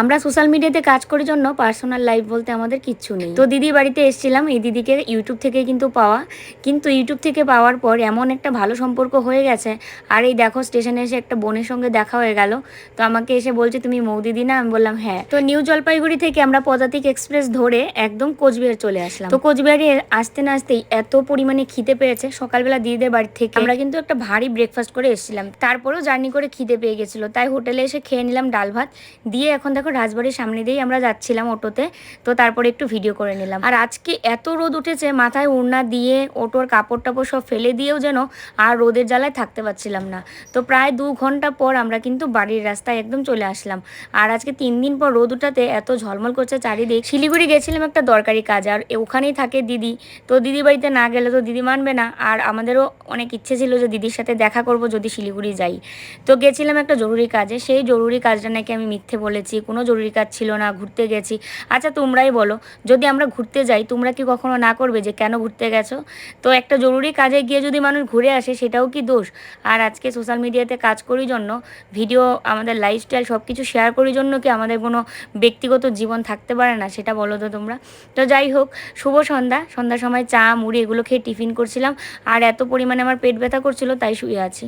আমরা সোশ্যাল মিডিয়াতে কাজ করার জন্য পার্সোনাল লাইফ বলতে আমাদের কিচ্ছু নেই। তো দিদির বাড়িতে এসেছিলাম, এই দিদিকে ইউটিউব থেকে কিন্তু পাওয়া। কিন্তু ইউটিউব থেকে পাওয়ার পর এমন একটা ভালো সম্পর্ক হয়ে গেছে, আর এই দেখো স্টেশনে এসে একটা বোনের সঙ্গে দেখা হয়ে গেল। তো আমাকে এসে বলছে, তুমি মৌদিদি না? আমি বললাম হ্যাঁ। তো নিউ জলপাইগুড়ি থেকে আমরা পদাতিক এক্সপ্রেস ধরে একদম কোচবিহার চলে আসলাম। তো কোচবিহারে আসতে না আসতেই এত পরিমাণে খিদে পেয়েছে সকালবেলা দিদিদের বাড়ি থেকে। আমরা কিন্তু একটা ভারী ব্রেকফাস্ট করে এসেছিলাম। তারপরেও জার্নি করে খিদে পেয়ে গেছিল। তাই হোটেলে এসে খেয়ে নিলাম ডাল ভাত। দিয়ে এখন দেখো রাজবাড়ির সামনে দিয়েই আমরা যাচ্ছিলাম অটোতে, তো তারপরে একটু ভিডিও করে নিলাম। আর আজকে এত রোদ উঠেছে, মাথায় ওড়না দিয়ে, অটোর কাপড় টাপড় সব ফেলে দিয়েও যেন আর রোদের জ্বালায় থাকতে পারছিলাম না। তো প্রায় দু ঘণ্টা পর আমরা কিন্তু বাড়ির রাস্তায় একদম চলে আসলাম। আর আজকে তিন দিন পর রোদ উঠাতে এত ঝলমল করছে চারিদিক। শিলিগুড়ি গেছিলাম একটা দরকারি কাজ, আর ওখানেই থাকে দিদি। তো দিদি বাড়িতে না গেলে তো দিদি মানবে না। আর আমাদেরও অনেক ইচ্ছে ছিল যে দিদির সাথে দেখা করব যদি শিলিগুড়ি যাই। তো গেছিলাম একটা জরুরি কাজে। সেই জরুরি কাজটা নাকি আমি মিথ্যে বলেছি কোনো জরুরি কাজ ছিল না, ঘুরতে গেছি। আচ্ছা তোমরাই বলো, যদি আমরা ঘুরতে যাই, তোমরা কি কখনো না করবে যে কেন ঘুরতে গেছো? তো একটা জরুরি কাজে গিয়ে যদি মানুষ ঘুরে আসে, সেটাও কি দোষ? আর আজকে সোশ্যাল মিডিয়াতে কাজ করার জন্য ভিডিও আমাদের লাইফস্টাইল সব কিছু শেয়ার করার জন্য কি আমাদের কোনো ব্যক্তিগত জীবন থাকতে পারে না? সেটা বলো তো তোমরা। তো যাই হোক, শুভ সন্ধ্যা। সন্ধ্যার সময় চা, মুড়ি, এগুলো খেয়ে টিফিন করছিলাম। আর এত পরিমাণে আমার পেট ব্যথা করছিল, তাই শুয়ে আছি।